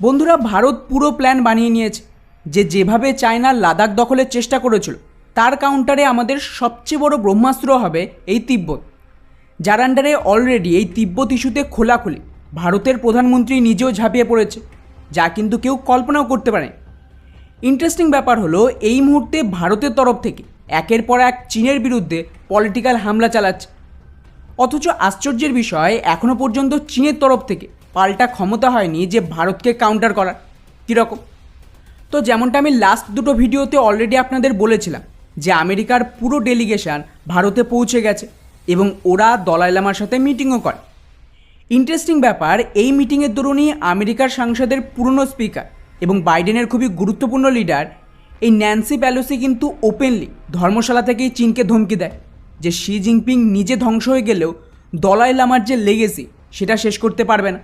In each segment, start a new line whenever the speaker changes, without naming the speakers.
বন্ধুরা, ভারত পুরো প্ল্যান বানিয়ে নিয়েছে, যে যেভাবে চায়না লাদাখ দখলের চেষ্টা করেছিল, তার কাউন্টারে আমাদের সবচেয়ে বড় ব্রহ্মাস্ত্র হবে এই তিব্বত। যার আন্ডারে অলরেডি এই তিব্বত ইস্যুতে খোলাখুলি ভারতের প্রধানমন্ত্রী নিজেও ঝাঁপিয়ে পড়েছে, যা কিন্তু কেউ কল্পনাও করতে পারে ইন্টারেস্টিং ব্যাপার হলো, এই মুহূর্তে ভারতের তরফ থেকে একের পর এক চীনের বিরুদ্ধে পলিটিক্যাল হামলা চালাচ্ছে। অথচ আশ্চর্যের বিষয় এখনও পর্যন্ত চীনের তরফ থেকে পাল্টা ক্ষমতা হয়নি যে ভারতকে কাউন্টার করার। কীরকম? তো যেমনটা আমি লাস্ট দুটো ভিডিওতে অলরেডি আপনাদের বলেছিলাম, যে আমেরিকার পুরো ডেলিগেশন ভারতে পৌঁছে গেছে এবং ওরা দলাই লামার সাথে মিটিংও করে। ইন্টারেস্টিং ব্যাপার, এই মিটিংয়ের দরুনই আমেরিকার সাংসদের পুরনো স্পিকার এবং বাইডেনের খুবই গুরুত্বপূর্ণ লিডার এই ন্যান্সি প্যালোসি কিন্তু ওপেনলি ধর্মশালা থেকেই চীনকে ধমকি দেয় যে শি জিনপিং নিজে ধ্বংস হয়ে গেলেও দলাই লামার যে লেগেসি সেটা শেষ করতে পারবে না।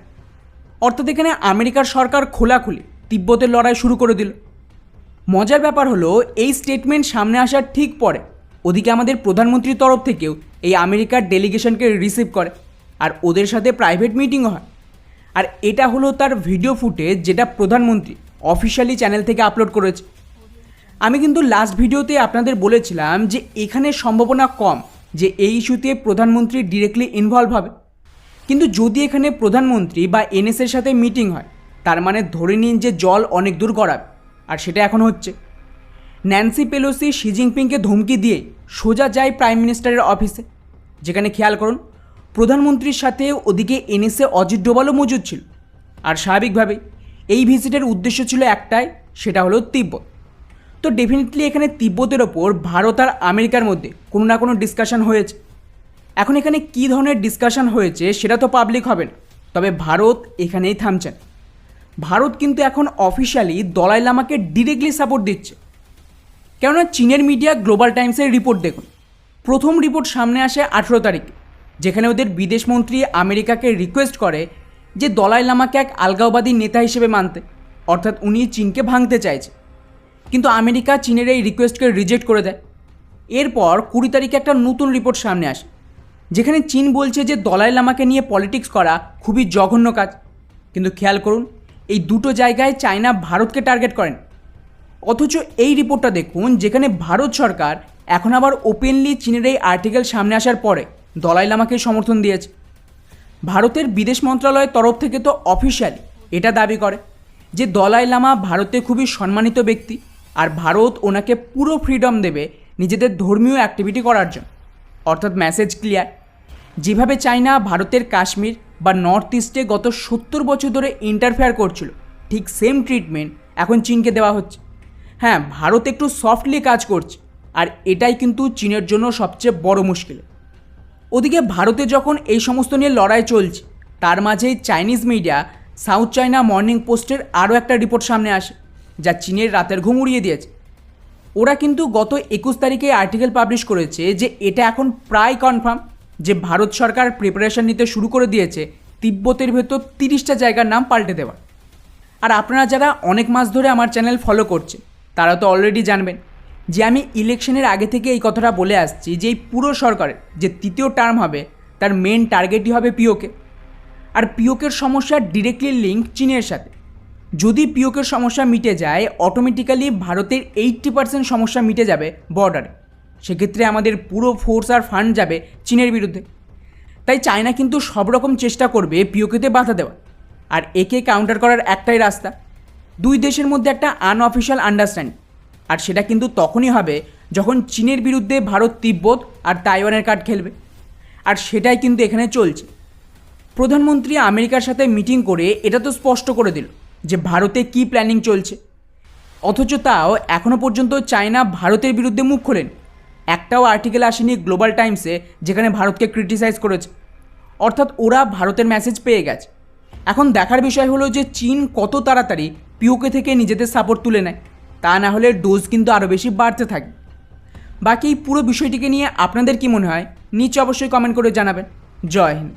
অর্থাৎ এখানে আমেরিকার সরকার খোলাখুলি তিব্বতের লড়াই শুরু করে দিল। মজার ব্যাপার হলো, এই স্টেটমেন্ট সামনে আসার ঠিক পরে ওদিকে আমাদের প্রধানমন্ত্রীর তরফ থেকেও এই আমেরিকার ডেলিগেশনকে রিসিভ করে আর ওদের সাথে প্রাইভেট মিটিংও হয়। আর এটা হলো তার ভিডিও ফুটেজ যেটা প্রধানমন্ত্রী অফিসিয়ালি চ্যানেল থেকে আপলোড করেছে। আমি কিন্তু লাস্ট ভিডিওতে আপনাদের বলেছিলাম যে এখানে সম্ভাবনা কম যে এই ইস্যুতে প্রধানমন্ত্রী ডিরেক্টলি ইনভলভ হবে। কিন্তু যদি এখানে প্রধানমন্ত্রী বা এনএসের সাথে মিটিং হয়, তার মানে ধরে নিন যে জল অনেক দূর গড়াবে, আর সেটা এখন হচ্ছে। ন্যান্সি পেলোসি শি জিনপিংকে ধমকি দিয়ে সোজা যায় প্রাইম মিনিস্টারের অফিসে। যেখানে খেয়াল করুন, প্রধানমন্ত্রীর সাথে ওদিকে এনএসএ অজিত ডোভালও মজুদ ছিল। আর স্বাভাবিকভাবেই এই ভিজিটের উদ্দেশ্য ছিল একটাই, সেটা হলো তিব্বত। তো ডেফিনেটলি এখানে তিব্বতের ওপর ভারত আর আমেরিকার মধ্যে কোনো না কোনো ডিসকাশন হয়েছে। এখন এখানে কী ধরনের ডিসকাশন হয়েছে সেটা তো পাবলিক হবে না। তবে ভারত এখানেই থামছেন ভারত কিন্তু এখন অফিসিয়ালি দলাই লামাকে ডিরেক্টলি সাপোর্ট দিচ্ছে। কেননা চীনের মিডিয়া গ্লোবাল টাইমসের রিপোর্ট দেখুন। প্রথম রিপোর্ট সামনে আসে আঠেরো তারিখে, যেখানে ওদের বিদেশমন্ত্রী আমেরিকাকে রিকোয়েস্ট করে যে দলাই লামাকে এক আলগাওবাদী নেতা হিসেবে মানতে, অর্থাৎ উনি চীনকে ভাঙতে চাইছে। কিন্তু আমেরিকা চীনের এই রিকোয়েস্টকে রিজেক্ট করে দেয়। এরপর কুড়ি তারিখে একটা নতুন রিপোর্ট সামনে আসে। যেখানে চীন বলছে যে দলাই লামাকে নিয়ে পলিটিক্স করা খুবই জঘন্য কাজ। কিন্তু খেয়াল করুন, এই দুটো জায়গায় চায়না ভারতকে টার্গেট করেন। অথচ এই রিপোর্টটা দেখুন, যেখানে ভারত সরকার এখন আবার ওপেনলি চীনের এই আর্টিকেল সামনে আসার পরে দলাই লামাকে সমর্থন দিয়েছে। ভারতের বিদেশ মন্ত্রণালয়ের তরফ থেকে তো অফিসিয়ালি এটা দাবি করে যে দলাই লামা ভারতে খুবই সম্মানিত ব্যক্তি আর ভারত ওনাকে পুরো ফ্রিডম দেবে নিজেদের ধর্মীয় অ্যাক্টিভিটি করার জন্য। অর্থাৎ মেসেজ ক্লিয়ার যেভাবে চায়না ভারতের কাশ্মীর বা নর্থ ইস্টে গত সত্তর বছর ধরে ইন্টারফেয়ার করছিল, ঠিক সেম ট্রিটমেন্ট এখন চীনকে দেওয়া হচ্ছে। হ্যাঁ ভারত একটু সফটলি কাজ করছে, আর এটাই কিন্তু চীনের জন্য সবচেয়ে বড় মুশকিল। ওদিকে ভারতে যখন এই সমস্ত নিয়ে লড়াই চলছে, তার মাঝেই Chinese media South China Morning পোস্টের আরও একটা রিপোর্ট সামনে আসে, যা চীনের রাতের ঘুম উড়িয়ে দিয়েছে। ওরা কিন্তু গত একুশ তারিখে আর্টিকেল পাবলিশ করেছে যে এটা এখন প্রায় কনফার্ম যে ভারত সরকার প্রিপারেশন নিতে শুরু করে দিয়েছে, তিব্বতের ভেতর তিরিশটা জায়গার নাম পাল্টে দেওয়ার আর আপনারা যারা অনেক মাস ধরে আমার চ্যানেল ফলো করছে, তারা তো অলরেডি জানবেন যে আমি ইলেকশনের আগে থেকে এই কথাটা বলে আসছি যে এই পুরো সরকারের যে তৃতীয় টার্ম হবে, তার মেন টার্গেটই হবে পিওকে। আর পিওকের সমস্যা ডিরেক্টলি লিঙ্ক চীনের সাথে। যদি পিওকের সমস্যা মিটে যায় অটোমেটিক্যালি ভারতের এইট্টি পার্সেন্ট সমস্যা মিটে যাবে বর্ডারে সেক্ষেত্রে আমাদের পুরো ফোর্স আর ফান্ড যাবে চীনের বিরুদ্ধে। তাই চায়না কিন্তু সব রকম চেষ্টা করবে পিওকেতে বাধা দেওয়া আর একে কাউন্টার করার একটাই রাস্তা। দুই দেশের মধ্যে একটা আনঅফিসিয়াল আন্ডারস্ট্যান্ডিং আর সেটা কিন্তু তখনই হবে যখন চীনের বিরুদ্ধে ভারত তিব্বত আর তাইওয়ানের কার্ড খেলবে। আর সেটাই কিন্তু এখানে চলছে। প্রধানমন্ত্রী আমেরিকার সাথে মিটিং করে এটা তো স্পষ্ট করে দিল যে ভারতে কী প্ল্যানিং চলছে। অথচ তাও এখনও পর্যন্ত চায়না ভারতের বিরুদ্ধে মুখ খোলেন। একটাও আর্টিকেল আসেনি গ্লোবাল টাইমসে যেখানে ভারতকে ক্রিটিসাইজ করেছে। অর্থাৎ ওরা ভারতের মেসেজ পেয়ে গেছে। এখন দেখার বিষয় হলো যে চীন কত তাড়াতাড়ি পিওকে থেকে নিজেদের সাপোর্ট তুলে নেয়। তা না হলে ডোজ কিন্তু আরও বেশি বাড়তে থাকে। বাকি পুরো বিষয়টিকে নিয়ে আপনাদের কি মনে হয়? নিচে অবশ্যই কমেন্ট করে জানাবেন। জয় হিন্দ।